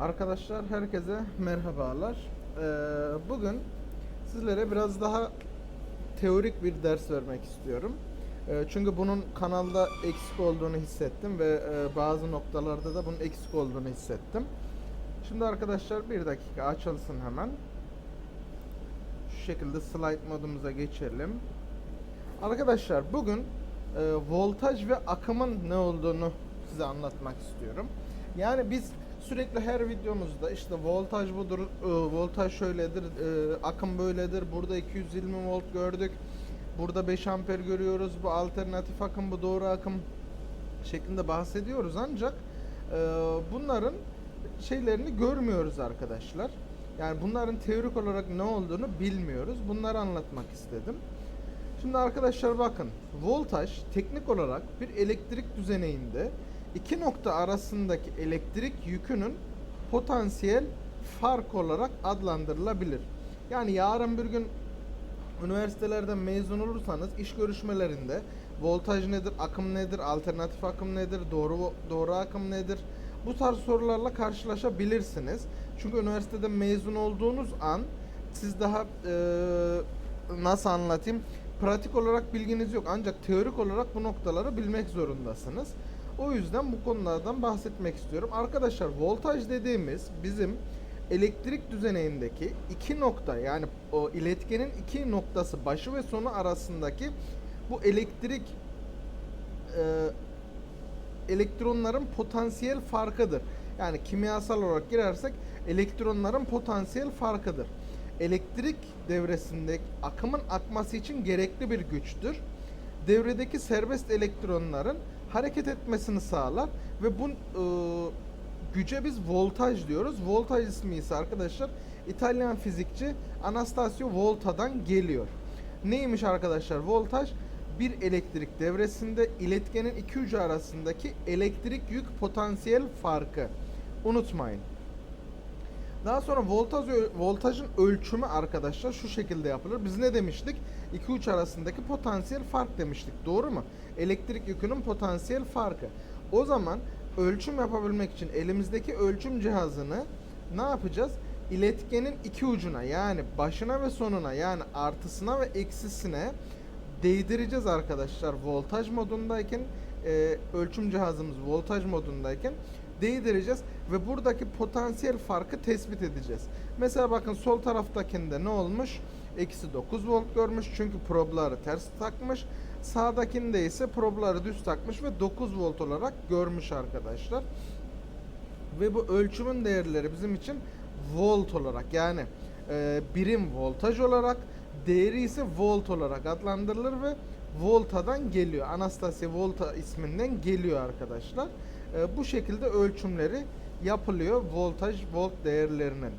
Arkadaşlar herkese merhabalar. Ee, bugün sizlere biraz daha teorik bir ders vermek istiyorum. Ee, çünkü bunun kanalda eksik olduğunu hissettim ve e, bazı noktalarda da bunun eksik olduğunu hissettim. Şimdi arkadaşlar bir dakika açılsın hemen. Şu şekilde slide modumuza geçelim. Arkadaşlar bugün e, voltaj ve akımın ne olduğunu size anlatmak istiyorum. Yani biz sürekli her videomuzda işte voltaj budur, e, voltaj şöyledir, e, akım böyledir, burada 220 volt gördük, burada 5 amper görüyoruz, bu alternatif akım, bu doğru akım şeklinde bahsediyoruz ancak e, bunların şeylerini görmüyoruz arkadaşlar. Yani bunların teorik olarak ne olduğunu bilmiyoruz. Bunları anlatmak istedim. Şimdi arkadaşlar bakın voltaj teknik olarak bir elektrik düzeneyinde iki nokta arasındaki elektrik yükünün potansiyel fark olarak adlandırılabilir. Yani yarın bir gün üniversitelerden mezun olursanız iş görüşmelerinde voltaj nedir, akım nedir, alternatif akım nedir, doğru doğru akım nedir? Bu tarz sorularla karşılaşabilirsiniz. Çünkü üniversiteden mezun olduğunuz an siz daha eee, nasıl anlatayım? Pratik olarak bilginiz yok ancak teorik olarak bu noktaları bilmek zorundasınız. O yüzden bu konulardan bahsetmek istiyorum. Arkadaşlar voltaj dediğimiz bizim elektrik düzeneyindeki iki nokta yani o iletkenin iki noktası başı ve sonu arasındaki bu elektrik e, elektronların potansiyel farkıdır. Yani kimyasal olarak girersek elektronların potansiyel farkıdır. Elektrik devresinde akımın akması için gerekli bir güçtür. Devredeki serbest elektronların hareket etmesini sağlar ve bu e, güce biz voltaj diyoruz. Voltaj ismi ise arkadaşlar İtalyan fizikçi Anastasio Volta'dan geliyor. Neymiş arkadaşlar voltaj? Bir elektrik devresinde iletkenin iki ucu arasındaki elektrik yük potansiyel farkı. Unutmayın. Daha sonra voltaj voltajın ölçümü arkadaşlar şu şekilde yapılır. Biz ne demiştik? İki uç arasındaki potansiyel fark demiştik. Doğru mu? Elektrik yükünün potansiyel farkı. O zaman ölçüm yapabilmek için elimizdeki ölçüm cihazını ne yapacağız? İletkenin iki ucuna yani başına ve sonuna yani artısına ve eksisine değdireceğiz arkadaşlar voltaj modundayken e, ölçüm cihazımız voltaj modundayken değdireceğiz ve buradaki potansiyel farkı tespit edeceğiz. Mesela bakın sol taraftakinde ne olmuş? Eksi 9 volt görmüş çünkü probları ters takmış. Sağdakinde ise probları düz takmış ve 9 volt olarak görmüş arkadaşlar. Ve bu ölçümün değerleri bizim için volt olarak yani e, birim voltaj olarak değeri ise volt olarak adlandırılır ve voltadan geliyor. Anastasia Volta isminden geliyor arkadaşlar. E, bu şekilde ölçümleri yapılıyor voltaj volt değerlerinin.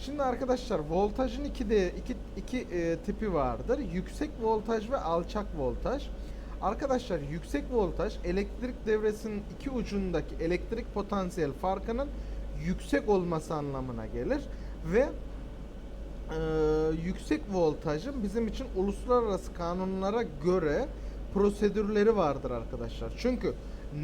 Şimdi arkadaşlar voltajın iki de iki, iki e, tipi vardır. Yüksek voltaj ve alçak voltaj. Arkadaşlar yüksek voltaj elektrik devresinin iki ucundaki elektrik potansiyel farkının yüksek olması anlamına gelir ve e, yüksek voltajın bizim için uluslararası kanunlara göre prosedürleri vardır arkadaşlar. Çünkü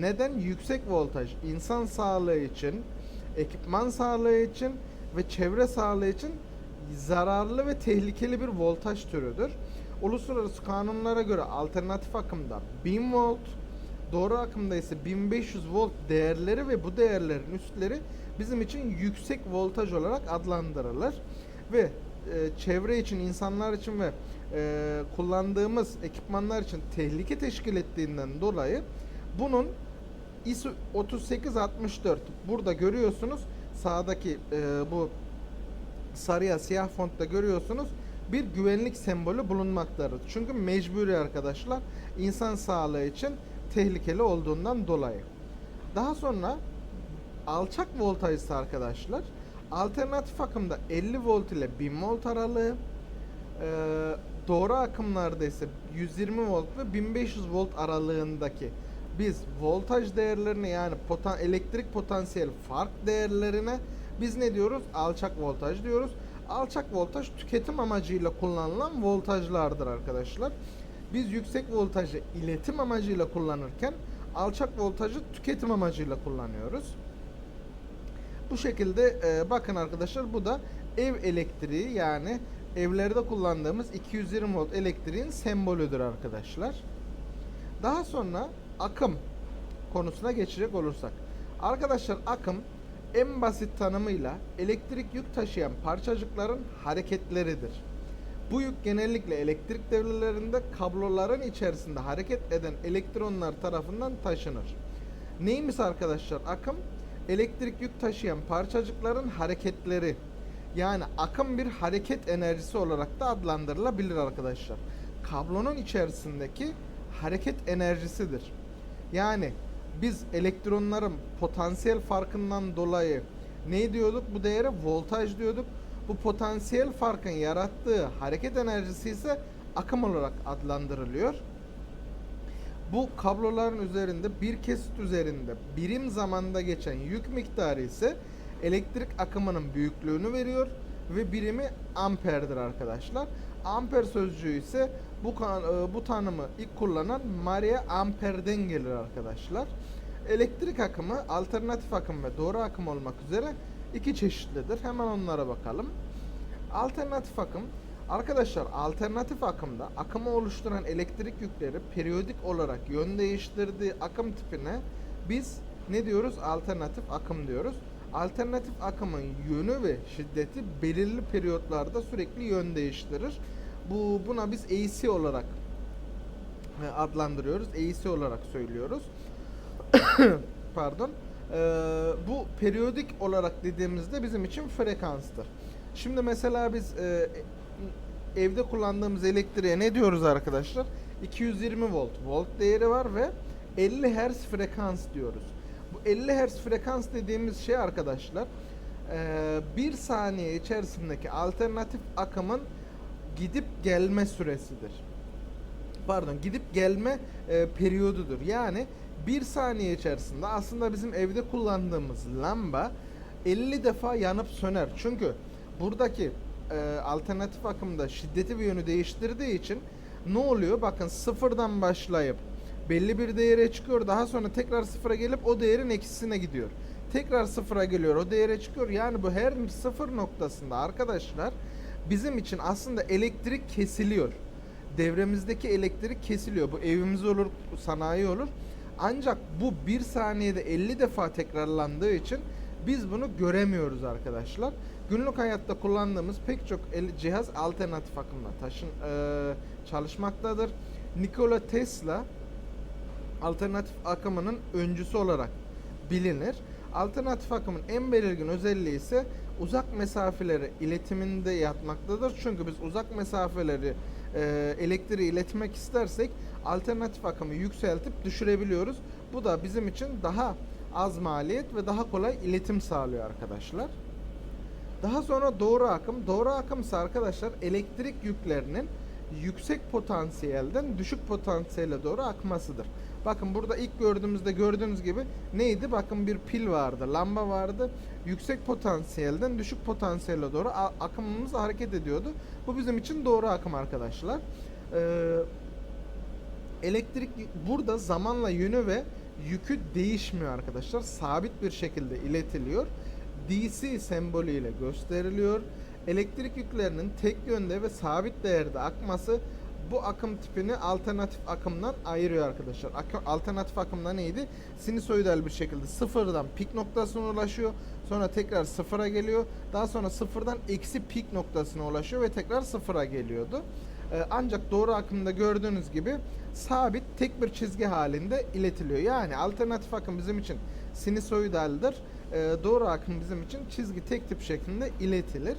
neden yüksek voltaj insan sağlığı için, ekipman sağlığı için ve çevre sağlığı için zararlı ve tehlikeli bir voltaj türüdür. Uluslararası kanunlara göre alternatif akımda 1000 volt, doğru akımda ise 1500 volt değerleri ve bu değerlerin üstleri bizim için yüksek voltaj olarak adlandırılır ve e, çevre için, insanlar için ve e, kullandığımız ekipmanlar için tehlike teşkil ettiğinden dolayı bunun ISO 3864 burada görüyorsunuz sağdaki e, bu sarıya siyah fontta görüyorsunuz bir güvenlik sembolü bulunmaktadır. Çünkü mecburi arkadaşlar insan sağlığı için tehlikeli olduğundan dolayı. Daha sonra alçak voltaj ise arkadaşlar alternatif akımda 50 volt ile 1000 volt aralığı e, doğru akımlarda ise 120 volt ve 1500 volt aralığındaki biz voltaj değerlerini yani potan elektrik potansiyel fark değerlerine biz ne diyoruz? Alçak voltaj diyoruz. Alçak voltaj tüketim amacıyla kullanılan voltajlardır arkadaşlar. Biz yüksek voltajı iletim amacıyla kullanırken alçak voltajı tüketim amacıyla kullanıyoruz. Bu şekilde e, bakın arkadaşlar bu da ev elektriği yani evlerde kullandığımız 220 volt elektriğin sembolüdür arkadaşlar. Daha sonra akım konusuna geçecek olursak. Arkadaşlar akım en basit tanımıyla elektrik yük taşıyan parçacıkların hareketleridir. Bu yük genellikle elektrik devrelerinde kabloların içerisinde hareket eden elektronlar tarafından taşınır. Neymiş arkadaşlar akım? Elektrik yük taşıyan parçacıkların hareketleri. Yani akım bir hareket enerjisi olarak da adlandırılabilir arkadaşlar. Kablonun içerisindeki hareket enerjisidir. Yani biz elektronların potansiyel farkından dolayı ne diyorduk? Bu değere voltaj diyorduk. Bu potansiyel farkın yarattığı hareket enerjisi ise akım olarak adlandırılıyor. Bu kabloların üzerinde bir kesit üzerinde birim zamanda geçen yük miktarı ise elektrik akımının büyüklüğünü veriyor ve birimi amperdir arkadaşlar. Amper sözcüğü ise bu e, bu tanımı ilk kullanan Maria Amper'den gelir arkadaşlar. Elektrik akımı alternatif akım ve doğru akım olmak üzere iki çeşitlidir. Hemen onlara bakalım. Alternatif akım Arkadaşlar alternatif akımda akımı oluşturan elektrik yükleri periyodik olarak yön değiştirdiği akım tipine biz ne diyoruz? Alternatif akım diyoruz. Alternatif akımın yönü ve şiddeti belirli periyotlarda sürekli yön değiştirir. Bu buna biz AC olarak adlandırıyoruz. AC olarak söylüyoruz. Pardon. Ee, bu periyodik olarak dediğimizde bizim için frekanstır. Şimdi mesela biz e, evde kullandığımız elektriğe ne diyoruz arkadaşlar? 220 volt volt değeri var ve 50 Hz frekans diyoruz. Bu 50 Hz frekans dediğimiz şey arkadaşlar e, bir saniye içerisindeki alternatif akımın gidip gelme süresidir. Pardon gidip gelme e, periyodudur. Yani bir saniye içerisinde aslında bizim evde kullandığımız lamba 50 defa yanıp söner. Çünkü buradaki e, alternatif akımda şiddeti ve yönü değiştirdiği için ne oluyor? Bakın sıfırdan başlayıp belli bir değere çıkıyor. Daha sonra tekrar sıfıra gelip o değerin eksisine gidiyor. Tekrar sıfıra geliyor. O değere çıkıyor. Yani bu her sıfır noktasında arkadaşlar bizim için aslında elektrik kesiliyor. Devremizdeki elektrik kesiliyor. Bu evimiz olur, sanayi olur. Ancak bu bir saniyede 50 defa tekrarlandığı için biz bunu göremiyoruz arkadaşlar. Günlük hayatta kullandığımız pek çok cihaz alternatif akımla taşın eee, çalışmaktadır. Nikola Tesla alternatif akımının öncüsü olarak bilinir. Alternatif akımın en belirgin özelliği ise uzak mesafeleri iletiminde yatmaktadır. Çünkü biz uzak mesafeleri e, elektriği iletmek istersek alternatif akımı yükseltip düşürebiliyoruz. Bu da bizim için daha az maliyet ve daha kolay iletim sağlıyor arkadaşlar. Daha sonra doğru akım. Doğru akım ise arkadaşlar elektrik yüklerinin yüksek potansiyelden düşük potansiyele doğru akmasıdır. Bakın burada ilk gördüğümüzde gördüğünüz gibi neydi? Bakın bir pil vardı, lamba vardı. Yüksek potansiyelden düşük potansiyele doğru akımımız hareket ediyordu. Bu bizim için doğru akım arkadaşlar. Ee, elektrik burada zamanla yönü ve yükü değişmiyor arkadaşlar. Sabit bir şekilde iletiliyor. DC sembolüyle gösteriliyor. Elektrik yüklerinin tek yönde ve sabit değerde akması bu akım tipini alternatif akımdan ayırıyor arkadaşlar. Alternatif akımda neydi? Sinusoidal bir şekilde sıfırdan pik noktasına ulaşıyor. Sonra tekrar sıfıra geliyor. Daha sonra sıfırdan eksi pik noktasına ulaşıyor ve tekrar sıfıra geliyordu. Ee, ancak doğru akımda gördüğünüz gibi sabit tek bir çizgi halinde iletiliyor. Yani alternatif akım bizim için sinusoidaldir. Ee, doğru akım bizim için çizgi tek tip şeklinde iletilir.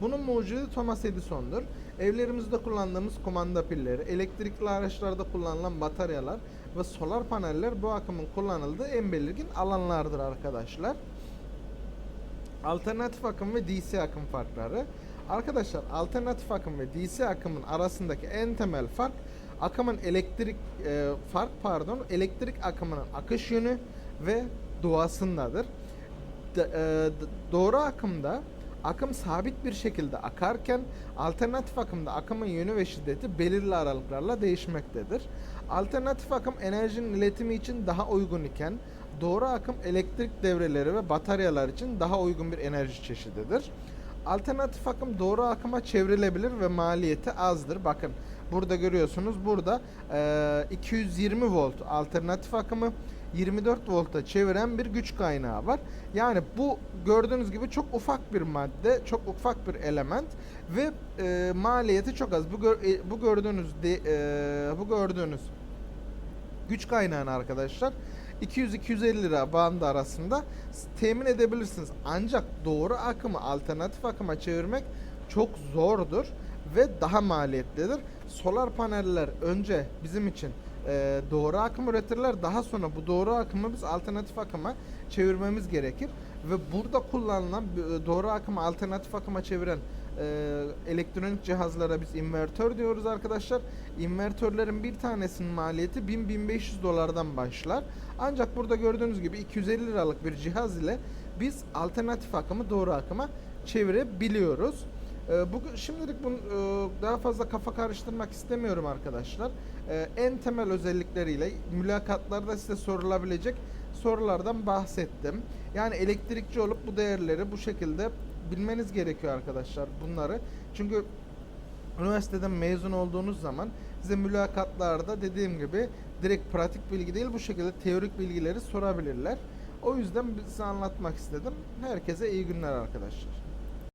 Bunun mucidi Thomas Edison'dur. Evlerimizde kullandığımız kumanda pilleri, elektrikli araçlarda kullanılan bataryalar ve solar paneller bu akımın kullanıldığı en belirgin alanlardır arkadaşlar. Alternatif akım ve DC akım farkları. Arkadaşlar alternatif akım ve DC akımın arasındaki en temel fark akımın elektrik e, fark pardon elektrik akımının akış yönü ve doğasındadır. D- e, doğru akımda akım sabit bir şekilde akarken alternatif akımda akımın yönü ve şiddeti belirli aralıklarla değişmektedir. Alternatif akım enerjinin iletimi için daha uygun iken doğru akım elektrik devreleri ve bataryalar için daha uygun bir enerji çeşididir. Alternatif akım doğru akıma çevrilebilir ve maliyeti azdır. Bakın burada görüyorsunuz burada eee, 220 volt alternatif akımı 24 volta çeviren bir güç kaynağı var. Yani bu gördüğünüz gibi çok ufak bir madde, çok ufak bir element ve eee, maliyeti çok az. Bu gör- e, bu gördüğünüz de, eee, bu gördüğünüz güç kaynağını arkadaşlar 200-250 lira bandı arasında temin edebilirsiniz. Ancak doğru akımı alternatif akıma çevirmek çok zordur ve daha maliyetlidir. Solar paneller önce bizim için e, doğru akım üretirler. Daha sonra bu doğru akımı biz alternatif akıma çevirmemiz gerekir. Ve burada kullanılan e, doğru akımı alternatif akıma çeviren e, elektronik cihazlara biz invertör diyoruz arkadaşlar. İnvertörlerin bir tanesinin maliyeti 1000-1500 dolardan başlar. Ancak burada gördüğünüz gibi 250 liralık bir cihaz ile biz alternatif akımı doğru akıma çevirebiliyoruz. E, bugün şimdilik bunu e, daha fazla kafa karıştırmak istemiyorum arkadaşlar. E, en temel özellikleriyle mülakatlarda size sorulabilecek sorulardan bahsettim. Yani elektrikçi olup bu değerleri bu şekilde bilmeniz gerekiyor arkadaşlar bunları. Çünkü üniversiteden mezun olduğunuz zaman size mülakatlarda dediğim gibi direkt pratik bilgi değil bu şekilde teorik bilgileri sorabilirler. O yüzden size anlatmak istedim. Herkese iyi günler arkadaşlar.